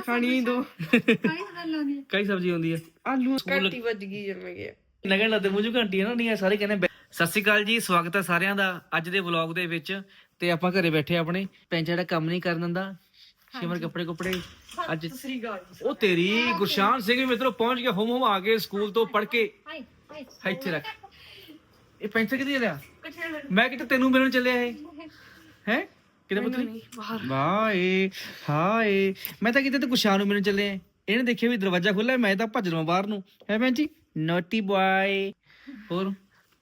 ਖਾਣੀ ਦੋ। ਕਈ ਸਬਜ਼ੀ ਹੁੰਦੀ ਹੈ ਆਲੂ ਘੰਟੀ ਵੱਜ ਗਈ ਜੰਮ ਗਿਆ ਨਗਣ ਲੱਗਦੇ ਮੂੰਹ 'ਚ ਘੰਟੀ ਹੈ ਨਾ ਨਹੀਂ ਇਹ ਸਾਰੇ ਕਹਿੰਦੇ ਬੈ- ਸਤਿ ਸ਼੍ਰੀ ਅਕਾਲ ਜੀ ਸਵਾਗਤ ਹੈ ਸਾਰਿਆਂ ਦਾ ਅੱਜ ਦੇ ਵਲੌਗ ਦੇ ਵਿੱਚ। ਤੇ ਆਪਾਂ ਘਰੇ ਬੈਠੇ ਆ ਆਪਣੇ ਪੈਂਚਾ ਜਿਹੜਾ ਕੰਮ ਨਹੀਂ ਕਰਨ ਦਿੰਦਾ। ਸ਼ਿਮਰ ਕੱਪੜੇ ਕੁਪੜੇ ਅੱਜ ਉਹ ਤੇਰੀ ਗੁਰਸ਼ਾਨ ਸਿੰਘ ਵੀ ਮਿੱਤਰੋ ਪਹੁੰਚ ਗਿਆ ਹੋਮ ਹੋਮ ਆ ਕੇ ਸਕੂਲ ਤੋਂ ਪੜ ਕੇ। ਇੱਥੇ ਰੱਖ। ਇਹ ਪੈਂਚਰ ਕਿੱਥੇ ਲਿਆ? ਮੈਂ ਕਿਤੇ ਤੈਨੂੰ ਮਿਲਣ ਚੱਲਿਆ ਇਹ? ਹੈ? ਕਿਤੇ ਪੁੱਤਰੀ ਵਾਏ ਹਾਏ ਮੈਂ ਤਾਂ ਕਿਤੇ ਤੇ ਗੁਰਸ਼ਾਨ ਨੂੰ ਮਿਲਣ ਚੱਲਿਆ ਇਹਨੇ ਦੇਖਿਆ ਵੀ ਦਰਵਾਜ਼ਾ ਖੁੱਲਾ ਮੈਂ ਤਾਂ ਭੱਜ ਲਵਾਂ ਬਾਹਰ ਨੂੰ। ਹੈ ਭੈਣ ਜੀ? ਨੋਟੀ ਬॉय ਹੋਰ?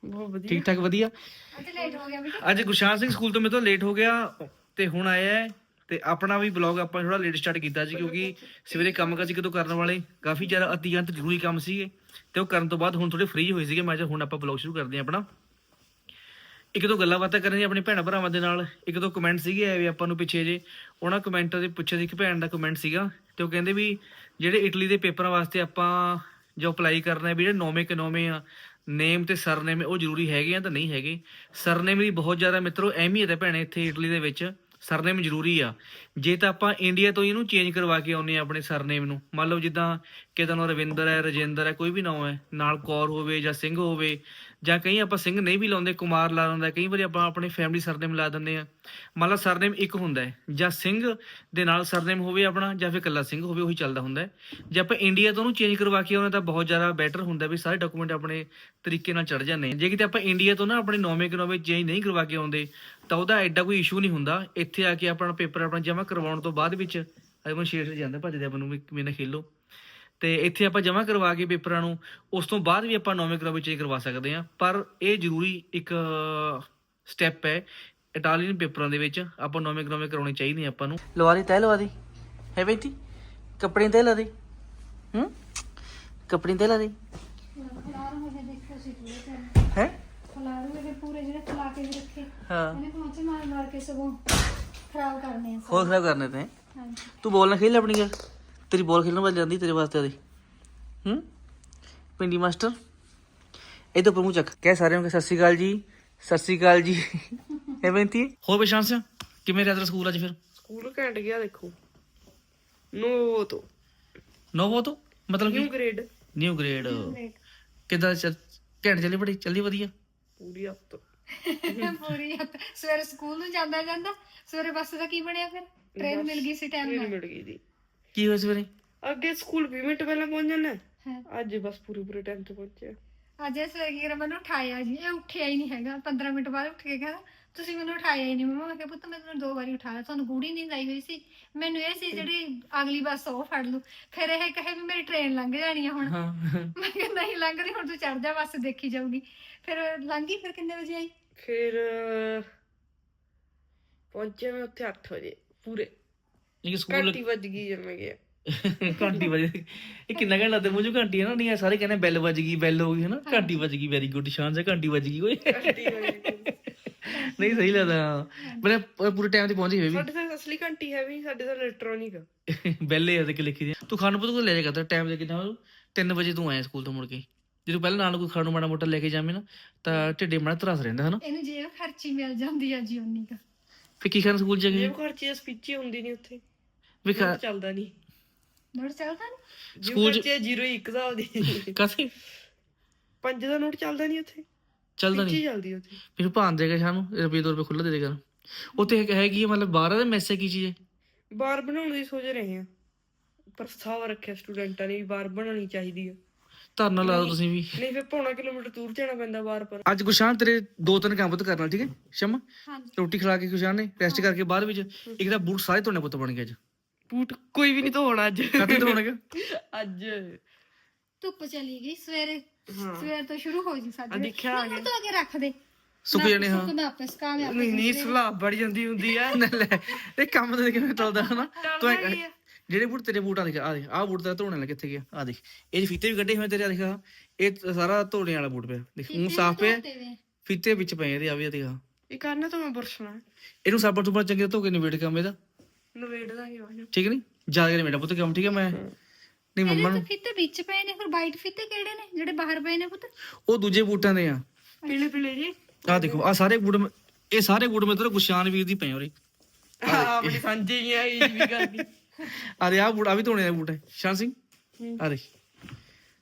ਬਹੁਤ ਵਧੀਆ। ਠੀਕ ਠਾਕ ਵਧੀਆ? ਅੱਜ ਲੇਟ ਹੋ ਗਿਆ ਬੇਟਾ। ਅੱਜ ਗੁਰਸ਼ਾਨ ਸਿੰਘ ਸਕੂਲ ਤੋਂ ਮੇਰੇ ਤੋਂ ਲੇਟ ਹੋ ਗਿਆ ਤੇ ਹੁਣ ਆਇਆ ਹੈ ਤੇ ਆਪਣਾ ਵੀ ਬਲੌਗ ਆਪਾਂ ਥੋੜਾ ਲੇਟ ਸਟਾਰਟ ਕੀਤਾ ਸੀ ਕਿਉਂਕਿ ਸਵੇਰੇ ਕੰਮ ਕਾਜ ਕਿਤੋਂ ਕਰਨ ਵਾਲੇ। ਕਾਫੀ ਜ਼ਿਆਦਾ ਅਤਿਅੰਤ ਜ਼ਰੂਰੀ ਕੰਮ ਸੀਗੇ ਤੇ ਉਹ ਕਰਨ ਤੋਂ ਬਾਅਦ ਹੁਣ ਥੋੜੇ ਫ੍ਰੀ ਹੋਏ ਸੀਗੇ। ਮੈਂ ਕਿਹਾ ਹੁਣ ਆਪਾਂ ਬਲੌਗ ਸ਼ੁਰੂ ਕਰਦੇ ਹਾਂ ਆਪਣਾ। ਇੱਕ ਦੋ ਗੱਲਾਂ ਬਾਤਾਂ ਕਰਨੀਆਂ ਆਪਣੇ ਭੈਣਾਂ ਭਰਾਵਾਂ ਦੇ ਨਾਲ। ਇੱਕ ਦੋ ਕਮੈਂਟ ਸੀਗੇ ਆਏ ਵੀ ਆਪਾਂ ਨੂੰ ਪਿੱਛੇ ਜੇ। ਉਹਨਾਂ ਕਮੈਂਟਾਂ ਦੇ ਪੁੱਛਿਆ ਸੀ ਇੱਕ ਭੈਣ ਦਾ ਕਮੈਂਟ ਸੀਗਾ ਤੇ ਉਹ ਕਹਿੰਦੇ ਵੀ ਜਿਹੜੇ ਇਟਲੀ ਦੇ ਪੇਪਰਾਂ ਵਾਸਤੇ ਆਪਾਂ ਜੋ ਅਪਲਾਈ ਕਰਨਾ ਹੈ ਵੀ ਜਿਹੜੇ ਨੌਵੇਂ ਕਨੋਵੇਂ ਆ ਨੇਮ ਤੇ ਸਰਨੇਮ ਉਹ ਜ਼ਰੂਰੀ ਹੈਗੇ ਆ ਤਾਂ ਨਹੀਂ ਹੈਗੇ। ਸਰਨੇਮ ਦੀ ਬਹੁਤ ਜ਼ਿਆਦਾ ਮਿੱਤਰੋ ਅਹਿਮੀਅਤ ਹੈ ਭੈਣੇ ਇੱਥੇ ਇਟਲੀ ਦੇ ਵਿੱਚ। ਸਰਨੇਮ ਜ਼ਰੂਰੀ ਆ। ਜੇ ਤਾਂ ਆਪਾਂ ਇੰਡੀਆ ਤੋਂ ਇਹਨੂੰ ਚੇਂਜ ਕਰਵਾ ਕੇ ਆਉਨੇ ਆ ਆਪਣੇ ਸਰਨੇਮ ਨੂੰ। ਮੰਨ ਲਓ ਜਿੱਦਾਂ ਕਿਦਾ ਨਾਮ ਰਵਿੰਦਰ ਹੈ, ਰਜਿੰਦਰ ਹੈ, ਕੋਈ ਵੀ ਨਾਮ ਹੈ, ਨਾਲ ਕੌਰ ਹੋਵੇ ਜਾਂ ਸਿੰਘ ਹੋਵੇ ਜਾਂ ਕਈ ਆਪਾਂ ਸਿੰਘ ਨਹੀਂ ਵੀ ਲਾਉਂਦੇ, ਕੁਮਾਰ ਲਾ ਦਿੰਦਾ, ਕਈ ਵਾਰੀ ਆਪਾਂ ਆਪਣੇ ਫੈਮਿਲੀ ਸਰਨੇਮ ਲਾ ਦਿੰਦੇ ਆ ਮੰਨ ਲਓ ਸਰਨੇਮ ਇੱਕ ਹੁੰਦਾ ਹੈ, ਜਾਂ ਸਿੰਘ ਦੇ ਨਾਲ ਸਰਨੇਮ ਹੋਵੇ ਆਪਣਾ, ਜਾਂ ਫਿਰ ਇਕੱਲਾ ਸਿੰਘ ਹੋਵੇ, ਉਹੀ ਚੱਲਦਾ ਹੁੰਦਾ ਹੈ। ਜੇ ਆਪਾਂ ਇੰਡੀਆ ਤੋਂ ਉਹਨੂੰ ਚੇਂਜ ਕਰਵਾ ਕੇ ਆਉਣਾ ਤਾਂ ਬਹੁਤ ਜ਼ਿਆਦਾ ਬੈਟਰ ਹੁੰਦਾ ਵੀ ਸਾਰੇ ਡਾਕੂਮੈਂਟ ਆਪਣੇ ਤਰੀਕੇ ਨਾਲ ਚੜ ਜਾਂਦੇ ਆ। ਜੇ ਕਿਤੇ ਆਪਾਂ ਇੰਡੀਆ ਤੋਂ ਨਾ ਆਪਣੇ ਨੌਵੇਂ ਕਨੋਵੇਂ ਚੇਂਜ ਨਹੀਂ ਕਰਵਾ ਕੇ ਆਉਂਦੇ, ਤਾਂ ਉਹਦਾ ਐਡਾ ਕੋਈ ਇਸ਼ੂ ਨਹੀਂ ਹੁੰਦਾ। ਇੱਥੇ ਆ ਕੇ ਆਪਣਾ ਪੇਪਰ ਆਪਣਾ ਜਮ੍ਹਾਂ ਕਰਵਾਉਣ ਤੋਂ ਬਾਅਦ ਵਿੱਚ, ਅਜੇ ਸ਼ੇਰ ਜਾਂਦਾ, ਭੱਜਦੇ ਆਪਾਂ ਨੂੰ ਵੀ ਮੇਰੇ ਨਾਲ ਖੇਲੋ। ਤੇ ਇੱਥੇ ਆਪਾਂ ਜਮ੍ਹਾਂ ਕਰਵਾ ਕੇ ਪੇਪਰਾਂ ਨੂੰ ਉਸ ਤੋਂ ਬਾਅਦ ਵੀ ਆਪਾਂ ਨੌਵੇਂ ਕਨੋਵੇਂ ਚੇਂਜ ਕਰਵਾ ਸਕਦੇ ਆ ਪਰ ਇਹ ਜ਼ਰੂਰੀ ਇੱਕ ਸਟੈਪ ਹੈ ਇਟਾਲੀਅਨ ਪੇਪਰਾਂ ਦੇ ਵਿੱਚ ਆਪਾਂ ਨੌਵੇਂ ਕਨੋਵੇਂ ਕਰਾਉਣੇ ਚਾਹੀਦੇ ਆ ਆਪਾਂ ਨੂੰ। ਲਵਾ ਦੀ ਤੈ ਲਵਾ ਦੀ। ਹੈ ਬੇਟੀ ਕੱਪੜੇ ਤੇ ਲਾ ਦੇ। ਹੂੰ? ਕੱਪੜੇ ਤੇ ਲਾ ਦੇ। ਹੈ? ਖਲਾਰੂ ਮੇਰੇ ਪੂਰੇ ਜਿਹੜੇ ਖਲਾ ਕੇ ਵੀ ਰੱਖੇ। ਹਾਂ। ਇਹਨੇ ਪਹੁੰਚੇ ਮਾਰ ਮਾਰ ਕੇ ਸਗੋਂ ਖਰਾਬ ਕਰਨੇ ਆ। ਹੋਰ ਖਰਾਬ ਕਰਨੇ ਤੇ। ਹਾਂਜੀ। ਤੂੰ ਬੋਲ ਨਾ ਖੇਲ ਆਪਣੀ ਗੱਲ। ਤੇਰੀ ਬੋਲ ਖੇਲਣ ਵਾਲੀ ਜਾਂਦੀ ਤੇਰੇ ਵਾਸਤੇ ਆਦੀ। ਹੂੰ? ਪਿੰਡੀ ਮਾਸਟਰ ਇਹ ਤਾਂ ਪ੍ਰਮੂ ਚੱਕ। ਕਹਿ ਸਾਰਿਆਂ ਨੂੰ ਕਿ ਸਤਿ ਸ਼੍ਰੀ ਅਕਾਲ ਜੀ ਸਤਿ ਸ਼੍ਰੀ ਅਕਾਲ ਜੀ। ਇਹ ਬੇਨਤੀ? ਹੋਰ ਬਿਸ਼ਾਨ ਸਿੰਘ ਕਿਵੇਂ ਰਿਹਾ ਤੇਰਾ ਸਕੂਲ ਅੱਜ ਫਿਰ? ਸਕੂਲ ਘੰਟ ਗਿਆ ਦੇਖੋ। ਨੋ ਤੋਂ। ਨੋਵੋ ਤੋਂ? ਮਤਲਬ ਨਿਊ ਕਿ ਗ੍ਰੇਡ ਨਿਊ ਗ੍ਰੇਡ ਕਿਦਾਂ ਘੈਂਟ ਚੱਲੀ ਬੜੀ ਚੱਲੀ ਵਧੀਆ? ਪੂਰੀ ਹੱਥ ਪੂਰੀ ਹੱਥ ਸਵੇਰੇ ਸਕੂਲ ਨੂੰ ਜਾਂਦਾ ਜਾਂਦਾ ਸਵੇਰੇ ਬੱਸ ਦਾ ਕੀ ਬਣਿਆ ਫਿਰ? ਟ੍ਰੇਨ ਮਿਲ ਗਈ ਸੀ ਟਾਈਮ ਨਾਲ। ਮਿਲ ਗਈ ਦੀ ਕੀ ਹੋਇਆ ਸਵੇਰੇ ਅੱਗੇ ਸਕੂਲ 20 ਮਿੰਟ ਪਹਿਲਾਂ ਪਹੁੰਚ ਜਾਣਾ ਹਾਂ। ਅੱਜ ਬਸ ਪੂਰੇ ਪੂਰੇ ਟਾਈਮ ਤੇ ਪਹੁੰਚਿਆ ਅੱਜ ਇਹ ਸਵੇਰੇ ਕੀ ਮੈਨੂੰ ਉਠਾਇਆ ਜੀ ਇਹ ਉੱਠਿਆ ਹੀ ਨਹੀਂ ਹੈਗਾ 15 ਮਿੰਟ ਬਾਅਦ ਉੱਠ ਕੇ ਕਹਿੰਦਾ ਤੁਸੀਂ ਮੈਨੂੰ ਉਠਾਇਆ ਹੀ ਨਹੀਂ। ਮੰਮਾ ਮੈਂ ਕਿਹਾ ਪੁੱਤ ਮੈਂ ਤੈਨੂੰ ਦੋ ਵਾਰੀ ਉਠਾਇਆ। ਤੁਹਾਨੂੰ ਗੂੜੀ ਨੀਂਦ ਆਈ ਹੋਈ ਸੀ। ਮੈਨੂੰ ਇਹ ਸੀ ਜਿਹੜੀ ਅਗਲੀ ਬੱਸ ਉਹ ਫੜ ਲੂ ਫਿਰ ਇਹ ਕਹੇ ਵੀ ਮੇਰੀ ਟ੍ਰੇਨ ਲੰਘ ਜਾਣੀ ਆ ਹੁਣ। ਹਾਂ। ਮੈਂ ਕਿਹਾ ਨਹੀਂ ਲੰਘਦੀ ਹੁਣ ਤੂੰ ਚੜ ਜਾ ਬੱਸ ਦੇਖੀ ਜਾਊਗੀ। ਫਿਰ ਲੰਘੀ ਫਿਰ ਕਿੰਨੇ ਵਜੇ ਆਈ? ਫਿਰ ਅਹ, ਪਹੁੰਚਿਆ ਮੈਂ ਉੱਥੇ 8 ਵਜੇ ਪੂਰੇ। ਇਹ ਸਕੂਲ ਘੰਟੀ ਵੱਜ ਗਈ ਜਦ ਮੈਂ ਗਿਆ ਘੰਟੀ ਵਜ ਇਹ ਕਿੰਨਾ ਘੰਟਾ ਲੱਗਦਾ ਮੂੰਹ ਚੋਂ ਘੰਟੀ ਹੈ ਨਾ ਨਹੀਂ ਇਹ ਸਾਰੇ ਕਹਿੰਦੇ ਬੈਲ ਵੱਜ ਗਈ ਬੈਲ ਹੋ ਗਈ ਹੈ। ਨਾ ਘੰਟੀ ਵੱਜ ਗਈ ਵੈਰੀ ਗੁੱਡ ਸ਼ਾਨ ਸੇ ਘੰਟੀ ਵੱਜ ਗਈ ਓਏ। ਘੰਟੀ ਵੱਜ ਗਈ। ਨਹੀਂ ਸਹੀ ਲੱਗਦਾ ਮਤਲਬ ਪੂਰੇ ਟਾਈਮ ਤੇ ਪਹੁੰਚੀ ਹੋਈ ਸਾਡੇ ਤਾਂ ਅਸਲੀ ਘੰਟੀ ਹੈ ਵੀ ਸਾਡੇ ਤਾਂ ਇਲੈਕਟ੍ਰੋਨਿਕ ਵੀ ਬੈਲੇ ਆ ਤੇ ਕਿ ਲਿਖੀ ਦੀ ਤੂੰ ਖਾਣ ਪੁੱਤ ਕੋ ਲੈ ਜਾ ਕਰ ਟਾਈਮ ਦੇ ਕਿੰਨਾ 3 ਵਜੇ ਤੂੰ ਆਇਆ ਸਕੂਲ ਤੋਂ ਮੁੜ ਕੇ। ਜਦੋਂ ਪਹਿਲਾਂ ਨਾਲ ਕੋਈ ਖਾਣ ਨੂੰ ਮਾੜਾ ਮੋਟਾ ਲੈ ਕੇ ਜਾਵੇਂ ਨਾ ਤਾਂ ਢਿੱਡੇ ਮਾੜਾ ਤਰਸ ਰਹਿੰਦਾ ਹਨਾ? ਇਹਨੂੰ ਜੇਬ ਖਰਚੀ ਮਿਲ ਜਾਂਦੀ ਆ ਜੀ ਉਨੀ ਕੁ। ਫੇ ਕੀ ਖਾਣ ਸਕੂਲ ਜਾ ਕੇ ਜੇ ਘਰ ਚ ਸਪੀਚ ਹੁੰਦੀ ਨਹੀਂ ਉੱਥੇ। ਵੀ ਖਾ ਚੱਲਦਾ ਨਹੀਂ ਨੋਟ ਚੱਲਦਾ ਨਹੀਂ ਸਕੂਲ ਸਕੂਲ ਚ 0 1 ਦਾ ਦੀ ਕਾਸੇ ਪੰਜ ਦਾ ਨੋਟ ਚੱਲਦਾ ਨਹੀਂ ਉੱਥੇ। ਚੱਲਦਾ ਪਿੱਛੇ ਨਹੀਂ ਚੱਲਦੀ ਉੱਥੇ। ਫਿਰ ਭਾਣ ਦੇਗਾ ਸਾਨੂੰ ਰੁਪਏ 2 ਰੁਪਏ ਖੁੱਲਾ ਦੇ ਦੇਗਾ ਉੱਥੇ ਇੱਕ ਹੈ ਕੀ ਹੈ, ਮਤਲਬ ਬਾਹਰ ਦਾ ਮੈਸੇਜ ਕੀ ਚੀਜ਼ ਹੈ? ਬਾਰ ਬਣਾਉਣ ਦੀ ਸੋਚ ਰਹੇ ਆ ਪ੍ਰਸਤਾਵ ਰੱਖਿਆ ਸਟੂਡੈਂਟਾਂ ਨੇ ਵੀ ਬਾਰ ਬਣਾਉਣੀ ਚਾਹੀਦੀ ਆ। ਧਰਨਾ ਲਾ ਦਿਓ ਤੁਸੀਂ ਵੀ। ਨਹੀਂ ਫਿਰ ਪੌਣਾ ਕਿਲੋਮੀਟਰ ਦੂਰ ਜਾਣਾ ਪੈਂਦਾ ਬਾਰ ਪਰ। ਅੱਜ ਗੁਸ਼ਾਨ ਤੇਰੇ ਦੋ ਤਿੰਨ ਕੰਮ ਪੁੱਤ ਕਰਨਾ ਠੀਕ ਹੈ? ਸ਼ਮ ਹਾਂਜੀ। ਰੋਟੀ ਖਿਲਾ ਕੇ ਗੁਸ਼ਾਨ ਨੇ ਰੈਸਟ ਕਰਕੇ ਬਾਅਦ ਵਿੱਚ ਇੱਕ ਤਾਂ ਬੂਟ ਸਾਰੇ ਧੋਣੇ ਪੁੱਤ ਬਣ ਗਏ ਅੱਜ। ਬੂਟ ਕੋਈ ਵੀ ਨਹੀਂ ਧੋਣਾ ਅੱਜ। ਕਾਤੇ ਧੋਣਗੇ ਅੱਜ। ਧੁੱਪ ਚਲੀ ਗਈ ਸਵੇਰੇ। ਸਵੇਰ ਤੋਂ ਸ਼ੁਰੂ ਹੋ ਜੀ ਆ ਸਾਡੇ ਦੇਖਿਆ ਆ ਨਾ ਤੋਂ ਅੱਗੇ ਰੱਖ ਦੇ। ਸੁੱਕ ਜਾਣੇ ਹਾਂ। ਸੁੱਕਦਾ ਆਪੇ ਸੁਕਾ ਲਿਆ ਨਹੀਂ ਨਹੀਂ ਸਲਾਹ ਬੜ ਜਾਂਦੀ ਹੁੰਦੀ ਆ। ਨਾ ਲੈ ਇਹ ਕੰਮ ਤੇ ਕਿਵੇਂ ਚੱਲਦਾ ਹਨਾ। ਤੂੰ ਕੀ? ਜਿਹੜੇ ਬੂਟ ਤੇਰੇ ਬੂਟ ਆ ਦੇਖ ਆ ਦੇਖ ਆਹ ਬੂਟ ਤੇਰਾ ਧੋਣੇ ਵਾਲਾ ਕਿੱਥੇ ਗਿਆ? ਆ ਦੇਖ ਇਹ 'ਚ ਫੀਤੇ ਵੀ ਕੱਢੇ ਹੋਏ ਤੇਰੇ ਆ ਦੇਖ ਆਹ। ਇਹ ਤਾਂ ਸਾਰਾ ਧੋਣੇ ਵਾਲਾ ਬੂਟ ਪਿਆ। ਦੇਖ ਉਹ ਸਾਫ਼ ਪਿਆ ਫੀਤੇ ਵਿੱਚ ਪਏ ਇਹਦੇ ਆ ਵੀ ਆ ਦੇਖ ਆਹ। ਇਹ ਕਰਨਾ ਤਾਂ ਮੈਂ ਬਰਸਣਾ ਇਹਨੂੰ ਸਾਬਣ ਤੋਂ ਚੰਗੇ ਤਰ੍ਹਾਂ ਧੋ ਕੇ ਨਿਬੇੜ ਕੰਮ ਇਹਦਾ। ਨਵੇੜ ਦਾਂਗੇ ਬਾਜੂ ਠੀਕ ਨਹੀਂ ਜਾ ਕੇ ਨਿਬੇੜਾ ਪੁੱਤ ਕੰਮ ਠੀਕ ਹੈ ਮੈਂ? ਨਹੀਂ ਮੰਮਾ ਇਹਦੇ ਨੂੰ। ਫਿੱਤੇ ਵਿੱਚ ਪਏ ਨੇ ਫਿਰ ਵਾਈਟ ਫਿੱਤੇ ਕਿਹੜੇ ਨੇ ਜਿਹੜੇ ਬਾਹਰ ਪਏ ਨੇ ਪੁੱਤ? ਉਹ ਦੂਜੇ ਬੂਟਾਂ ਦੇ ਆ। ਪੀਲੇ ਪੀਲੇ ਜੀ। ਆ ਦੇਖੋ ਆ ਸਾਰੇ ਬੂਟ ਮ- ਇਹ ਸਾਰੇ ਬੂਟ ਮੇਰੇ ਤੋਂ ਗੁਸ਼ਾਨ ਵੀਰ ਦੀ ਪਏ ਉਰੇ। ਆ ਆਪਣੀ ਸਾਂਝੀ ਆ ਇਹ ਵੀ ਕਰਦੀ ਅਰੇ ਆ ਬੂਟ ਆ ਵੀ ਧੋਣੇ ਦਾ ਬੂਟ ਹੈ। ਸ਼ਾਨ ਸਿੰਘ ਹੂੰ। ਅਰੇ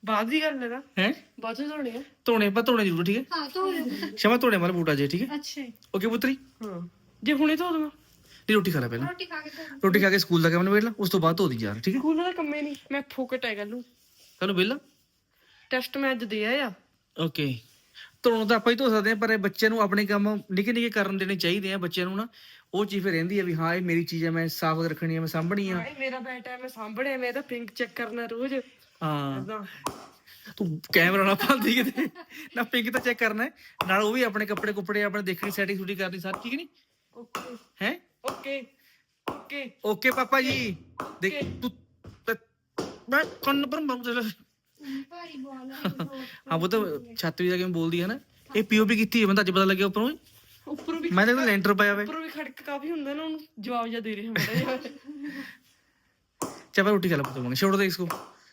ਬਾਅਦ ਦੀ ਗੱਲ ਹੈ ਨਾ। ਹੈ? ਬਾਅਦ ਚ ਧੋਣੇ ਆ। ਧੋਣੇ ਪਰ ਧੋਣੇ ਜ਼ਰੂਰ ਠੀਕ ਹੈ? ਹਾਂ ਧੋ ਲਿਓ। ਸ਼ਮਾ ਧੋਣੇ ਵਾਲਾ ਬੂਟ ਆ ਜੇ ਠੀਕ ਹੈ? ਅੱਛਾ ਜੀ। ਓਕੇ ਪੁੱਤਰੀ? ਹਾਂ। ਜੇ ਹੁਣੇ ਧੋ ਦਵਾਂ। ਦੀ ਰੋਟੀ ਖਾ ਲੈ ਪਹਿਲਾਂ। ਰੋਟੀ ਖਾ ਕੇ ਧੋ ਰੋਟੀ ਖਾ ਕੇ ਸਕੂਲ ਦਾ ਕੰਮ ਨਿਬੇੜ ਲਾ ਉਸ ਤੋਂ ਬਾਅਦ ਧੋ ਦੀ ਯਾਰ ਠੀਕ ਹੈ? ਸਕੂਲ ਦਾ ਕੰਮੇ ਨਹੀਂ। ਮੈਂ ਫੋਕਟ ਹੈ ਕੱਲ ਨੂੰ। ਤੁਹਾਨੂੰ ਬਿੱਲ ਟੈਸਟ ਮੈਂ ਅੱਜ ਦੇ ਆਇਆ ਓਕੇ ਧੋਣ ਤਾਂ ਆਪਾਂ ਹੀ ਧੋ ਸਕਦੇ ਆ ਪਰ ਇਹ ਬੱਚੇ ਨੂੰ ਆਪਣੇ ਕੰਮ ਨਿੱਕੇ ਨਿੱਕੇ ਕਰਨ ਦੇਣੇ ਚਾਹੀਦੇ ਆ ਬੱਚਿਆਂ ਨੂੰ ਨਾ। ਉਹ ਚੀਜ਼ ਫਿਰ ਰਹਿੰਦੀ ਆ ਵੀ ਹਾਂ ਇਹ ਮੇਰੀ ਚੀਜ਼ ਹੈ ਮੈਂ ਸਾਫ਼ ਰੱਖਣੀ ਹੈ ਮੈਂ ਸਾਂਭਣੀ ਆ। ਹਾਏ ਮੇਰਾ ਬੈਟਾ ਹੈ ਮੈਂ ਸਾਂਭੜਿਆ ਮੈਂ ਤਾਂ ਪਿੰਕ ਚੈੱਕ ਕਰਨਾ ਰੋਜ਼। ਹਾਂ। ਏਦਾਂ। ਤੂੰ ਕੈਮਰਾ ਨਾ ਪਾਉਂਦੀ ਕਿਤੇ। ਨਾ ਪਿੰਕ ਤਾਂ ਚੈੱਕ ਕਰਨਾ ਹੈ ਨਾਲ ਉਹ ਵੀ ਆਪਣੇ ਕੱਪੜੇ ਕੁੱਪੜੇ ਆਪਣੇ ਦੇਖਣੀ ਸੈਟਿੰਗ ਸ਼ੂਟਿੰਗ ਕਰਨੀ ਸਾਰੀ ਠੀਕ ਨਹੀਂ? ਓਕੇ। ਹੈ? Okay okay. ਓਕੇ ਪਾਪਾ ਜੀ। ਦੇਖ ਤੂੰ ਤੇ- ਮੈਂ ਕੰਨ ਪਰ ਬੰਦ ਭਾਰੀ ਬੋਲ ਹੈ ਹਾਂ ਉਹ ਤਾਂ ਛੱਤ ਵੀ ਜਾ ਕੇ ਬੋਲਦੀ ਹੈ ਨਾ। ਇਹ ਪੀਓਪੀ ਕੀਤੀ ਹੈ ਬੰਦਾ ਅੱਜ ਪਤਾ ਲੱਗਿਆ ਉੱਪਰੋਂ ਹੀ। ਉੱਪਰੋਂ ਵੀ ਮੈਂ ਤਾਂ ਲੈਂਟਰ ਪਾਇਆ ਵੇ। ਉੱਪਰੋਂ ਵੀ ਖੜਕ ਕਾਫੀ ਹੁੰਦਾ ਨਾ ਉਹਨੂੰ ਜਵਾਬ ਜਾ ਦੇ ਰਿਹਾ ਬੜਾ ਚਾਹ ਰੋਟੀ ਖਾ ਲੈ ਪੁੱਤ ਮੰਗੇ ਛੋੜ ਦੇ ਇਸਕੋ